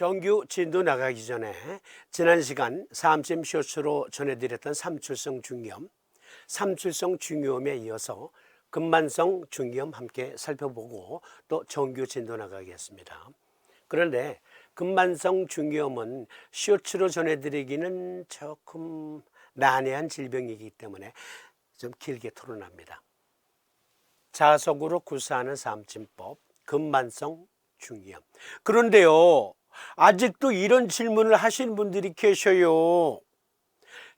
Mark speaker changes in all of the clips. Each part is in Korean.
Speaker 1: 정규 진도 나가기 전에 지난 시간 삼심 쇼츠로 전해드렸던 삼출성 중이염, 삼출성 중이염에 이어서 근만성 중이염 함께 살펴보고 또 정규 진도 나가겠습니다. 그런데 근만성 중이염은 쇼츠로 전해드리기는 조금 난해한 질병이기 때문에 좀 길게 토론합니다. 자석으로 구사하는 삼진법, 근만성 중이염. 그런데요, 아직도 이런 질문을 하시는 분들이 계셔요.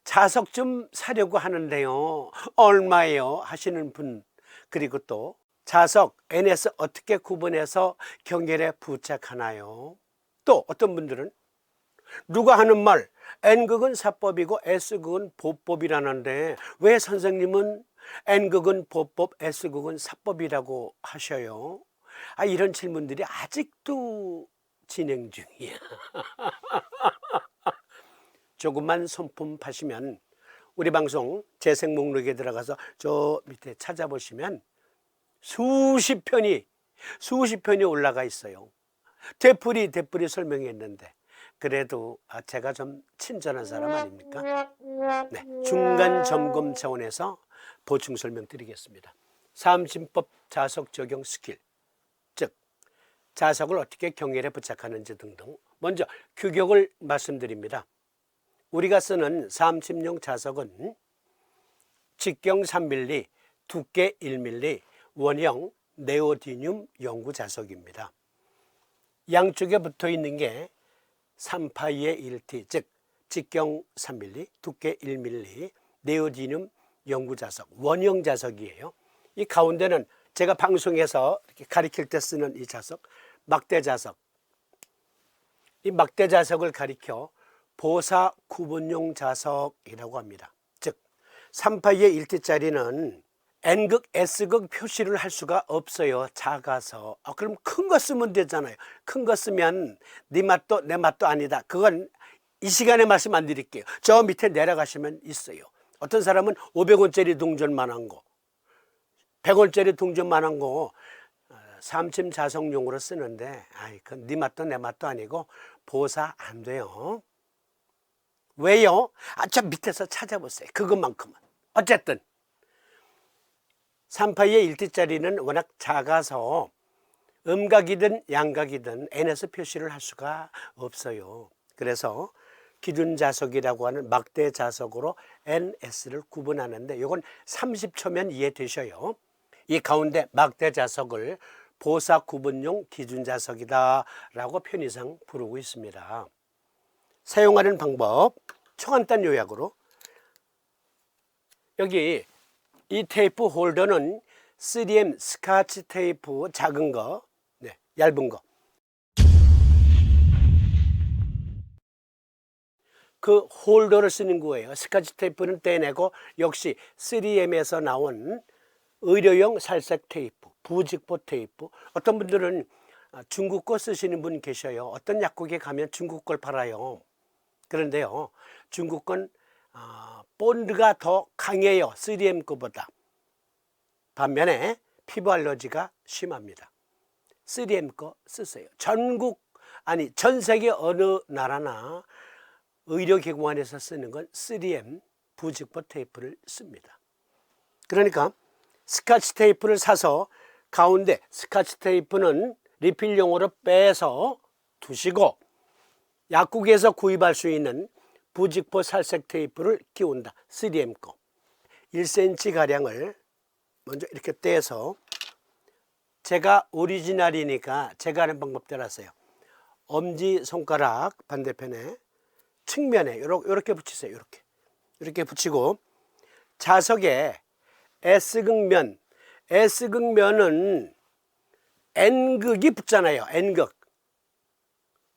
Speaker 1: 자석 좀 사려고 하는데요. 얼마예요? 하시는 분. 그리고 또 자석 NS 어떻게 구분해서 경혈에 부착하나요? 또 어떤 분들은 누가 하는 말 N극은 사법이고 S극은 보법이라는데 왜 선생님은 N극은 보법, S극은 사법이라고 하셔요? 아, 이런 질문들이 아직도 진행 중이야. 조금만 손품 파시면 우리 방송 재생 목록에 들어가서 저 밑에 찾아보시면 수십 편이 수십 편이 올라가 있어요. 되풀이 되풀이 설명했는데 그래도 아, 제가 좀 친절한 사람 아닙니까? 네, 중간 점검 차원에서 보충 설명 드리겠습니다. 삼진법 자석 적용 스킬, 즉 자석을 어떻게 경혈에 부착하는지 등등 먼저 규격을 말씀드립니다. 우리가 쓰는 삼심용 자석은 직경 3mm, 두께 1mm, 원형 네오디늄 연구 자석입니다. 양쪽에 붙어 있는 게 3파이의 1T, 즉 직경 3mm, 두께 1mm, 네오디늄 연구 자석, 원형 자석이에요. 이 가운데는 제가 방송에서 이렇게 가리킬 때 쓰는 이 자석, 막대 자석. 이 막대 자석을 가리켜 보사 구분용 자석이라고 합니다. 즉 3파이의 1T짜리는 N극, S극 표시를 할 수가 없어요. 작아서. 아, 그럼 큰 거 쓰면 되잖아요. 큰 거 쓰면 네 맛도 내 맛도 아니다. 그건 이 시간에 말씀 안 드릴게요. 저 밑에 내려가시면 있어요. 어떤 사람은 500원짜리 동전만한 거, 100원짜리 동전만한 거 어, 삼침 자석용으로 쓰는데 아이 그건 네 맛도 내 맛도 아니고 보사 안 돼요. 왜요? 아, 저 밑에서 찾아보세요. 그것만큼은. 어쨌든 3파이의 1T짜리는 워낙 작아서 음각이든 양각이든 N에서 표시를 할 수가 없어요. 그래서 기준 자석이라고 하는 막대 자석으로 NS를 구분하는데 이건 30초면 이해되셔요. 이 가운데 막대 자석을 보사 구분용 기준 자석이다라고 편의상 부르고 있습니다. 사용하는 방법 초간단 요약으로 여기 이 테이프 홀더는 3M 스카치 테이프 작은 거, 네, 얇은 거. 그 홀더를 쓰는 거예요. 스카치 테이프는 떼내고 역시 3M에서 나온 의료용 살색 테이프, 부직포 테이프. 어떤 분들은 아, 중국 거 쓰시는 분 계셔요. 어떤 약국에 가면 중국 걸 팔아요. 그런데요, 중국 건 아, 본드가 더 강해요. 3M 거보다. 반면에 피부 알러지가 심합니다. 3M 거 쓰세요. 전국 아니 전 세계 어느 나라나 의료기관에서 쓰는 건 3M 부직포 테이프를 씁니다. 그러니까 스카치 테이프를 사서 가운데 스카치 테이프는 리필용으로 빼서 두시고 약국에서 구입할 수 있는 부직포 살색 테이프를 끼운다. 3M 거. 1cm 가량을 먼저 이렇게 떼서 제가 오리지널이니까 제가 하는 방법대로 하세요. 엄지 손가락 반대편에 측면에 이렇게 붙이세요. 이렇게 이렇게 붙이고 자석에 S극면 S극면은 N극이 붙잖아요. N극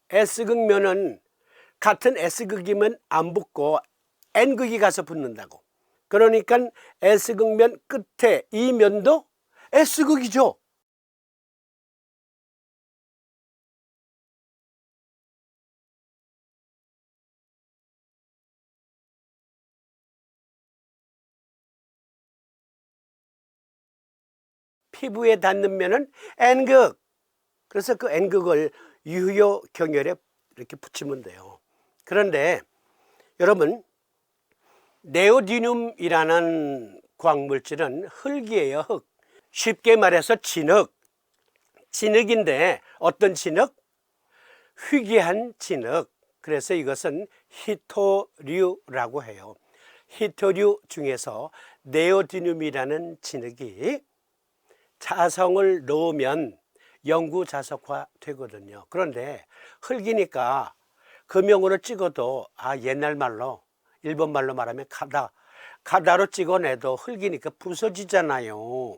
Speaker 1: S극면은 같은 S극이면 안 붙고 N극이 가서 붙는다고. 그러니까 S극면 끝에 이 면도 S극이죠. 피부에 닿는 면은 N극. 그래서 그 N극을 유효 경혈에 이렇게 붙이면 돼요. 그런데 여러분 네오디눔이라는 광물질은 흙이에요, 흙. 쉽게 말해서 진흙. 진흙인데 어떤 진흙? 희귀한 진흙. 그래서 이것은 히토류라고 해요. 히토류 중에서 네오디눔이라는 진흙이 자성을 넣으면 영구 자석화 되거든요. 그런데 흙이니까 금형으로 찍어도 아 옛날 말로 일본 말로 말하면 카다 카다로 찍어내도 흙이니까 부서지잖아요.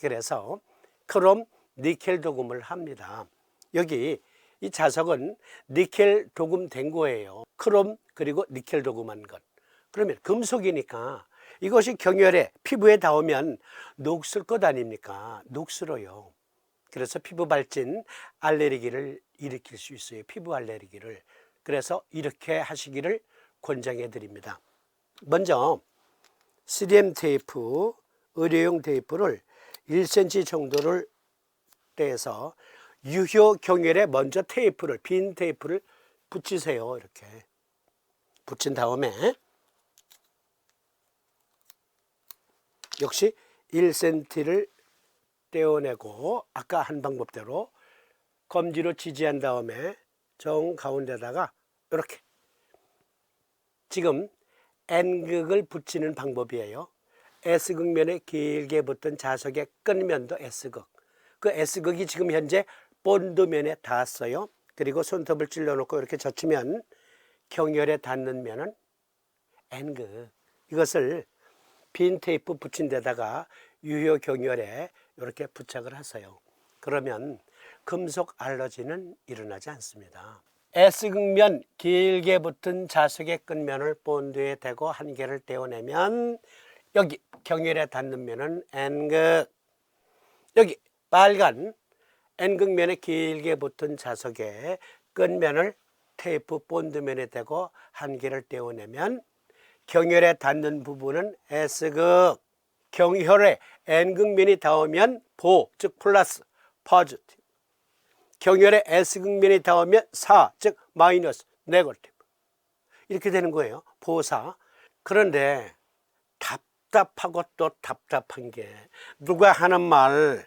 Speaker 1: 그래서 크롬 니켈 도금을 합니다. 여기 이 자석은 니켈 도금된 거예요. 크롬 그리고 니켈 도금한 것. 그러면 금속이니까 이것이 경혈에 피부에 닿으면 녹슬 것 아닙니까? 녹슬어요. 그래서 피부 발진 알레르기를 일으킬 수 있어요. 피부 알레르기를. 그래서 이렇게 하시기를 권장해 드립니다. 먼저 3M 테이프, 의료용 테이프를 1cm 정도를 떼서 유효 경혈에 먼저 테이프를 빈 테이프를 붙이세요. 이렇게 붙인 다음에 역시 1cm를 떼어내고 아까 한 방법대로 검지로 지지한 다음에 정 가운데다가 이렇게 지금 N극을 붙이는 방법이에요. S극면에 길게 붙은 자석의 끝면도 S극. 그 S극이 지금 현재 본드면에 닿았어요. 그리고 손톱을 찔러놓고 이렇게 젖히면 경혈에 닿는 면은 N극. 이것을 빈 테이프 붙인 데다가 유효 경혈에 이렇게 부착을 하세요. 그러면 금속 알러지는 일어나지 않습니다. S극면 길게 붙은 자석의 끝면을 본드에 대고 한 개를 떼어내면 여기 경혈에 닿는 면은 N극 여기 빨간 N극면에 길게 붙은 자석의 끝면을 테이프 본드면에 대고 한 개를 떼어내면 경혈에 닿는 부분은 S극 경혈에 N극면이 닿으면 보, 즉 플러스, 포지티브. 경혈에 S극면이 닿으면 사, 즉 마이너스, 네거티브. 이렇게 되는 거예요. 보사. 그런데 답답하고 또 답답한 게 누가 하는 말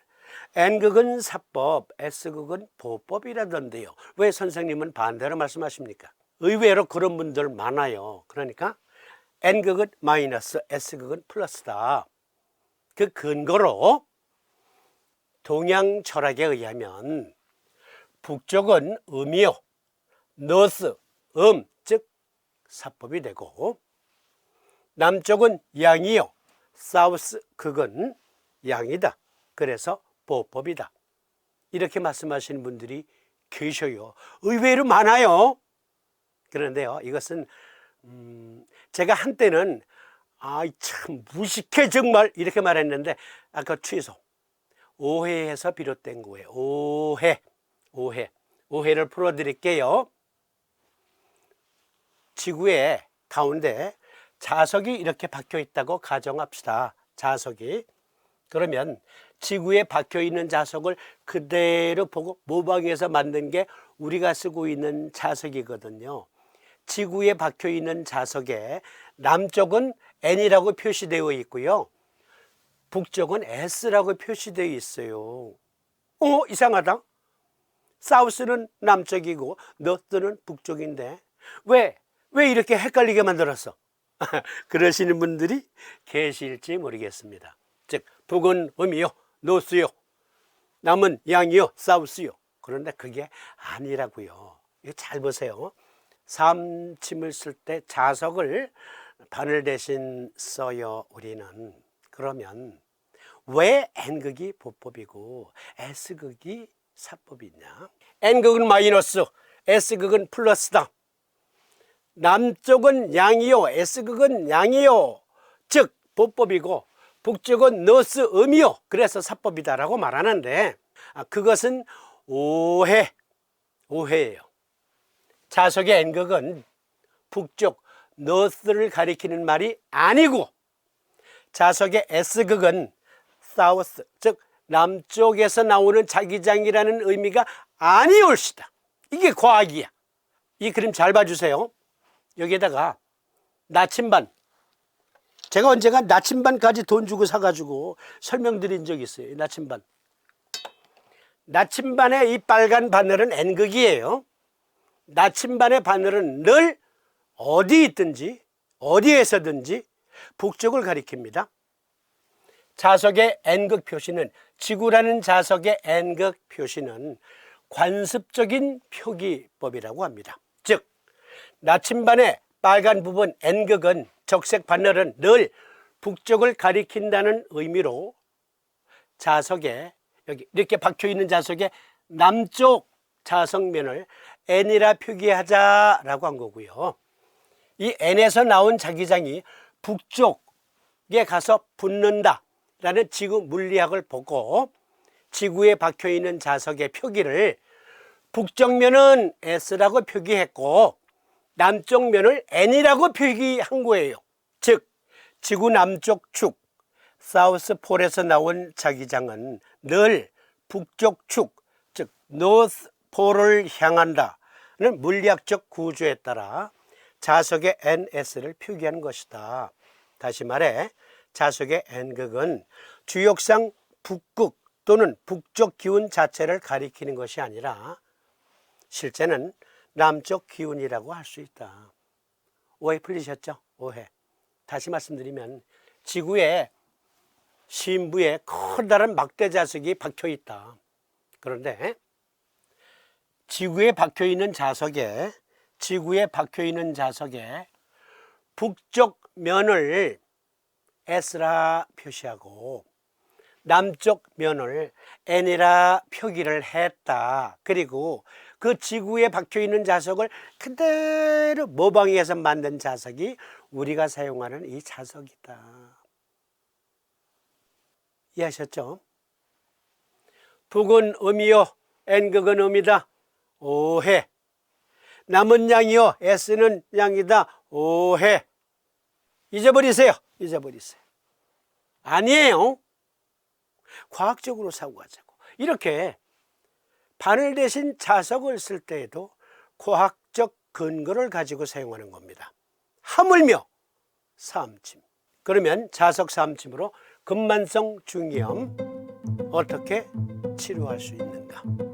Speaker 1: N극은 사법, S극은 보법이라던데요. 왜 선생님은 반대로 말씀하십니까? 의외로 그런 분들 많아요. 그러니까 N극은 마이너스, S극은 플러스다. 그 근거로 동양 철학에 의하면 북쪽은 음이요, 너스, 음, 즉 사법이 되고 남쪽은 양이요, 사우스, 극은 양이다. 그래서 보법이다. 이렇게 말씀하시는 분들이 계셔요. 의외로 많아요. 그런데요, 이것은 음, 제가 한때는 아이 참 무식해 정말. 이렇게 말했는데 아까 취소. 오해에서 비롯된 거예요. 오해. 오해. 오해를 풀어 드릴게요. 지구의 가운데 자석이 이렇게 박혀 있다고 가정합시다. 자석이. 그러면 지구에 박혀 있는 자석을 그대로 보고 모방해서 만든 게 우리가 쓰고 있는 자석이거든요 지구에 박혀 있는 자석에 남쪽은 N이라고 표시되어 있고요. 북쪽은 S라고 표시되어 있어요. 어, 이상하다. 사우스는 남쪽이고 너스는 북쪽인데 왜, 왜 이렇게 헷갈리게 만들었어? 그러시는 분들이 계실지 모르겠습니다. 즉, 북은 음이요, 노스요, 남은 양이요, 사우스요. 그런데 그게 아니라고요. 이거 잘 보세요. 삼침을 쓸 때 자석을 바늘 대신 써요 우리는. 그러면 왜 N극이 보법이고 S극이 사법이냐? N극은 마이너스 S극은 플러스다. 남쪽은 양이요 S극은 양이요. 즉 보법이고 북쪽은 너스 음이요. 그래서 사법이다 라고 말하는데 아, 그것은 오해 오해예요 자석의 N극은 북쪽 너스를 가리키는 말이 아니고 자석의 S극은 사우스 즉 남쪽에서 나오는 자기장이라는 의미가 아니올시다. 이게 과학이야. 이 그림 잘 봐주세요. 여기에다가 나침반. 제가 언젠가 나침반까지 돈 주고 사가지고 설명드린 적이 있어요. 이 나침반. 나침반의 이 빨간 바늘은 N극이에요. 나침반의 바늘은 늘 어디 있든지 어디에서든지 북쪽을 가리킵니다. 자석의 N극 표시는 지구라는 자석의 N극 표시는 관습적인 표기법이라고 합니다. 즉 나침반의 빨간 부분 N극은 적색 바늘은 늘 북쪽을 가리킨다는 의미로 자석에 여기 이렇게 박혀 있는 자석에 남쪽 자석면을 N이라 표기하자라고 한 거고요. 이 N에서 나온 자기장이 북쪽에 가서 붙는다라는 지구 물리학을 보고 지구에 박혀 있는 자석의 표기를 북쪽면은 S라고 표기했고 남쪽 면을 N이라고 표기한 거예요. 즉 지구 남쪽 축 사우스 폴에서 나온 자기장은 늘 북쪽 축, 즉 노스 폴을 향한다는 물리학적 구조에 따라 자석의 NS를 표기한 것이다. 다시 말해 자석의 N극은 주역상 북극 또는 북쪽 기운 자체를 가리키는 것이 아니라 실제는 남쪽 기운이라고 할 수 있다. 오해 풀리셨죠? 오해. 다시 말씀드리면 지구에 신부에 커다란 막대 자석이 박혀 있다. 그런데 지구에 박혀 있는 자석에 지구에 박혀 있는 자석에 북쪽 면을 S라 표시하고 남쪽 면을 N이라 표기를 했다. 그리고 그 지구에 박혀 있는 자석을 그대로 모방해서 만든 자석이 우리가 사용하는 이 자석이다. 이해하셨죠? 북은 음이요, N극은 음이다. 오해. 남은 양이요, S는 양이다. 오해. 잊어버리세요. 잊어버리세요. 아니에요. 과학적으로 사고하자고. 이렇게 바늘 대신 자석을 쓸 때에도 과학적 근거를 가지고 사용하는 겁니다. 하물며 삼침. 그러면 자석 삼침으로 근만성 중이염 어떻게 치료할 수 있는가?